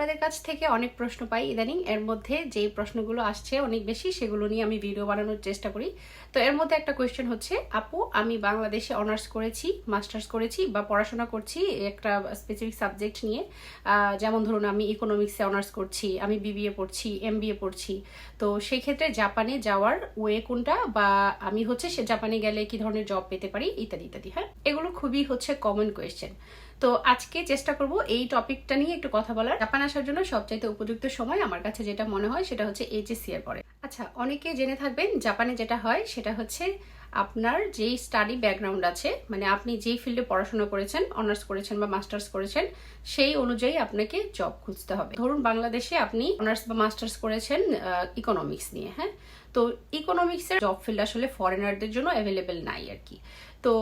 আপনাদের কাছ থেকে অনেক প্রশ্ন পাই ইদানিং। এর মধ্যে যেই প্রশ্নগুলো আসছে অনেক বেশি, সেগুলো নিয়ে আমি ভিডিও বানানোর চেষ্টা করি। তো এর মধ্যে একটা কোয়েশ্চেন হচ্ছে, আপু, আমি বাংলাদেশে অনার্স করেছি মাস্টার্স করেছি বা পড়াশোনা করছি একটা স্পেসিফিক সাবজেক্ট নিয়ে। যেমন ধরুন আমি ইকোনমিক্সে অনার্স করছি, আমি বিবিএ পড়ছি এমবিএ পড়ছি। তো সেই ক্ষেত্রে জাপানে যাওয়ার ওয়ে কোনটা বা আমি হচ্ছে সে জাপানে গেলে কি ধরনের জব পেতে পারি, ইত্যাদি ইত্যাদি হ্যাঁ? এগুলো খুবই হচ্ছে কমন কোয়েশ্চেন তো আজকে চেষ্টা করব এই টপিকটা নিয়ে একটু কথা বলার। জাপান আসার জন্য সবচাইতে উপযুক্ত সময় আমার কাছে যেটা মনে হয় সেটা হচ্ছে এইচএসসি এর পরে। আচ্ছা অনেকে জেনে থাকবেন জাপানে যেটা হয় সেটা হচ্ছে আপনার যেই স্টাডি ব্যাকগ্রাউন্ড আছে মানে আপনি যেই ফিল্ডে পড়াশোনা করেছেন অনার্স করেছেন বা মাস্টার্স করেছেন, সেই অনুযায়ী আপনাকে জব খুঁজতে হবে। ধরুন বাংলাদেশে আপনি অনার্স বা মাস্টার্স করেছেন ইকোনমিক্স নিয়ে হ্যাঁ? তো ইকোনমিক্সের জব ফিল্ড আসলে ফরেনারদের জন্য অ্যাভেলেবেল নাই আর কি। তো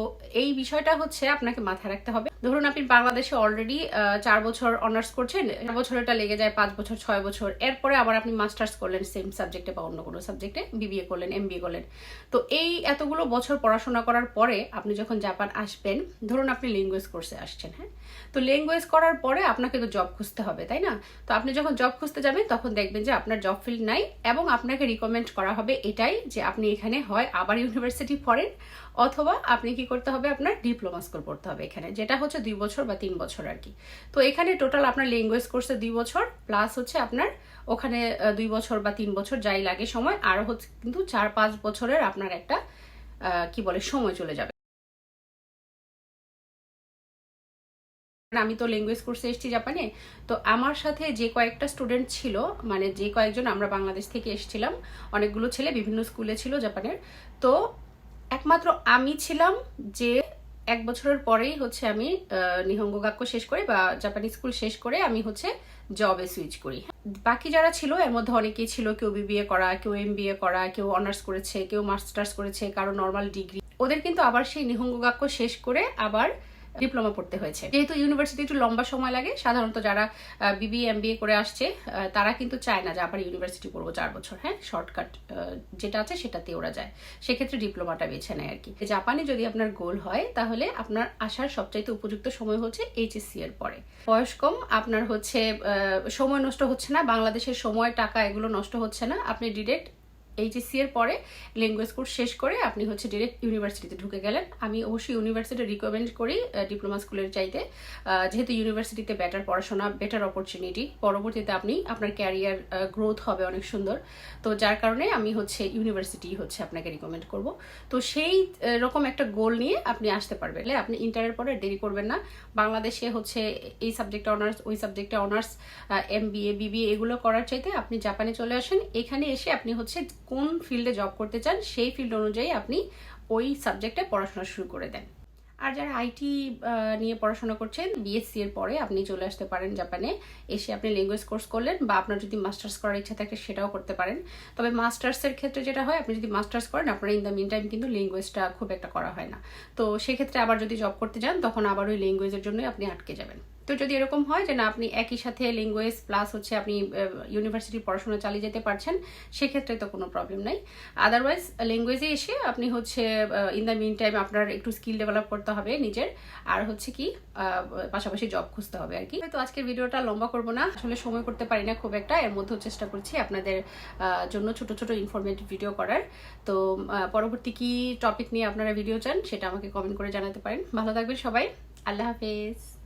এই বিষয়টা হচ্ছে আপনাকে মাথায় রাখতে হবে। ধরুন আপনি বাংলাদেশে অলরেডি চার বছর অনার্স করছেন, চার বছরটা লেগে যায় পাঁচ বছর, ছয় বছর, এরপরে আবার আপনি মাস্টার্স করলেন সেম সাবজেক্টে বা অন্য কোনো সাবজেক্টে বিবিএ করলেন এমবিএ করলেন। তো এই এতগুলো বছর পড়াশোনা করার পরে আপনি যখন জাপান আসবেন, ধরুন আপনি ল্যাঙ্গুয়েজ কোর্সে আসছেন হ্যাঁ? তো ল্যাঙ্গুয়েজ করার পরে আপনাকে তো জব খুঁজতে হবে, তাই না? তো আপনি যখন জব খুঁজতে যাবেন, তখন দেখবেন যে আপনার জব ফিল্ড নাই এবং আপনাকে রিকমেন্ড করা হবে এটাই যে আপনি এখানে হয় আবার ইউনিভার্সিটি পড়েন অথবা আপনি কি করতে হবে, আপনার ডিপ্লোমা স্কুল পড়তে হবে এখানে, যেটা হচ্ছে দুই বছর বা তিন বছর আর কি। তো এখানে টোটাল আপনার ল্যাঙ্গুয়েজ কোর্সে দুই বছর প্লাস হচ্ছে আপনার ওখানে দুই বছর বা তিন বছর যাই লাগে সময়, আর হচ্ছে কিন্তু চার পাঁচ বছরের আপনার একটা কি বলে, সময় চলে যাবে। আমি তো ল্যাঙ্গুয়েজ কোর্সে এসেছি জাপানে, তো আমার সাথে যে কয়েকটা স্টুডেন্ট ছিল মানে যে কয়েকজন আমরা বাংলাদেশ থেকে এসেছিলাম, অনেকগুলো ছেলে বিভিন্ন স্কুলে ছিল জাপানের, তো একমাত্র আমি ছিলাম যে এক বছরের পরেই হচ্ছে আমি নিহঙ্গ গাক্য শেষ করে বা জাপানি স্কুল শেষ করে আমি হচ্ছে জবে সুইচ করি। বাকি যারা ছিল, এর মধ্যে অনেকেই ছিল, কেউ বিবিএ করা, কেউ এমবিএ করা, কেউ অনার্স করেছে, কেউ মাস্টার্স করেছে, কারও নর্মাল ডিগ্রি ওদের কিন্তু আবার সেই নিহঙ্গ গাক্য শেষ করে আবার ডিপ্লোমা পড়তে হয়েছে। যেহেতু ইউনিভার্সিটি একটু লম্বা সময় লাগে, সাধারণত যারা বিবি এমবিএ করে আসছে তারা কিন্তু চায় না যে আবার ইউনিভার্সিটি পড়ব চার বছর হ্যাঁ? শর্টকাট যেটা আছে সেটাতে ওরা যায়। সেক্ষেত্রে ডিপ্লোমাটা বেছে নেয় আর কি জাপানে যদি আপনার গোল হয়, তাহলে আপনার আসার সবচাইতে উপযুক্ত সময় হচ্ছে এইচএসসি এর পরে। বয়স কম, আপনার হচ্ছে সময় নষ্ট হচ্ছে না, বাংলাদেশের সময়, টাকা এগুলো নষ্ট হচ্ছে না, আপনি ডিরেক্ট এইচএসসি এর পরে ল্যাঙ্গুয়েজ কোর্স শেষ করে আপনি হচ্ছে ডিরেক্ট ইউনিভার্সিটিতে ঢুকে গেলেন। আমি অবশ্যই ইউনিভার্সিটি রিকমেন্ড করি ডিপ্লোমা স্কুলের চাইতে। যেহেতু ইউনিভার্সিটিতে বেটার পড়াশোনা বেটার অপরচুনিটি পরবর্তীতে আপনি আপনার ক্যারিয়ার গ্রোথ হবে অনেক সুন্দর। তো যার কারণে আমি হচ্ছে ইউনিভার্সিটি হচ্ছে আপনাকে রিকমেন্ড করব। তো সেই রকম একটা গোল নিয়ে আপনি আসতে পারবেন। আপনি ইন্টারের পরে দেরি করবেন না। বাংলাদেশে হচ্ছে এই সাবজেক্টে অনার্স ওই সাবজেক্টে অনার্স এম বিএ বিবিএ এগুলো করার চাইতে আপনি জাপানে চলে আসেন। এখানে এসে আপনি হচ্ছে কোন ফিল্ডে জব করতে চান, সেই ফিল্ড অনুযায়ী আপনি ওই সাবজেক্টে পড়াশোনা শুরু করে দেন। আর যারা আইটি নিয়ে পড়াশোনা করছেন বিএসসি এর পরে আপনি চলে আসতে পারেন জাপানে। এসে আপনি ল্যাঙ্গুয়েজ কোর্স করলেন বা আপনার যদি মাস্টার্স করার ইচ্ছা থাকে, সেটাও করতে পারেন। তবে মাস্টার্সের ক্ষেত্রে যেটা হয়, আপনি যদি মাস্টার্স করেন, আপনার ইন দ্য মিন টাইম কিন্তু ল্যাঙ্গুয়েজটা খুব একটা করা হয় না। তো সেক্ষেত্রে আবার যদি জব করতে যান, তখন আবার ওই ল্যাঙ্গুয়েজের জন্যই আপনি আটকে যাবেন। তো যদি এরকম হয় যে না, আপনি একই সাথে ল্যাঙ্গুয়েজ প্লাস হচ্ছে আপনি ইউনিভার্সিটির পড়াশোনা চালিয়ে যেতে পারছেন, সেক্ষেত্রে তো কোনো প্রবলেম নাই। আদারওয়াইজ ল্যাঙ্গুয়েজে এসে আপনি হচ্ছে ইন দ্য মিন টাইম আপনার একটু স্কিল ডেভেলপ করতে হবে নিজের। আর হচ্ছে কি পাশাপাশি জব খুঁজতে হবে আর কি। তো আজকের ভিডিওটা লম্বা করব না। আসলে সময় করতে পারি না খুব একটা। এর মধ্যেও চেষ্টা করছি আপনাদের জন্য ছোট ছোট ইনফরমেটিভ ভিডিও করার। তো পরবর্তী কি টপিক নিয়ে আপনারা ভিডিও চান, সেটা আমাকে কমেন্ট করে জানাতে পারেন। ভালো থাকবেন সবাই। আল্লাহ হাফেজ।